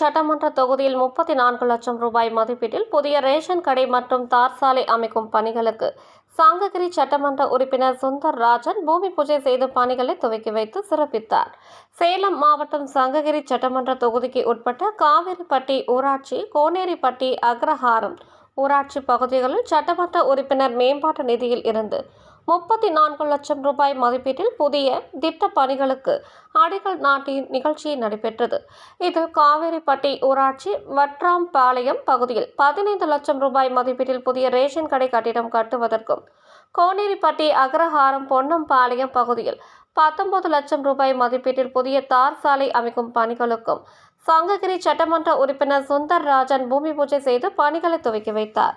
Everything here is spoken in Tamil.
சட்டமன்ற தொகுதியில் முப்பத்தி நான்கு லட்சம் ரூபாய் மதிப்பீட்டில் புதிய ரேஷன் கடை மற்றும் தார் சாலை அமைக்கும் பணிகளுக்கு சங்ககிரி சட்டமன்ற உறுப்பினர் சுந்தர் ராஜன் பூமி பூஜை செய்து பணிகளை துவக்கி வைத்து சிறப்பித்தார். சேலம் மாவட்டம் சங்ககிரி சட்டமன்ற தொகுதிக்கு உட்பட்ட காவிரிப்பட்டி ஊராட்சி கோனேரிப்பட்டி அக்ரஹாரம் ஊராட்சி பகுதிகளில் சட்டமன்ற உறுப்பினர் மேம்பாட்டு நிதியில் இருந்து முப்பத்தி நான்கு லட்சம் ரூபாய் மதிப்பீட்டில் புதிய திட்ட பணிகளுக்கு அடிக்கல் நாட்டின் நிகழ்ச்சி நடைபெற்றது. இதில் காவேரிப்பட்டி ஊராட்சி வற்றாம்பாளையம் பகுதியில் பதினைந்து லட்சம் ரூபாய் மதிப்பீட்டில் புதிய ரேஷன் கடை கட்டிடம் கட்டுவதற்கும் கோனேரிப்பட்டி அக்ரஹாரம் பொன்னம்பாளையம் பகுதியில் பத்தொன்பது லட்சம் ரூபாய் மதிப்பீட்டில் புதிய தார் சாலை அமைக்கும் பணிகளுக்கும் சங்ககிரி சட்டமன்ற உறுப்பினர் சுந்தர் ராஜன் பூமி பூஜை செய்து பணிகளை துவக்கி வைத்தார்.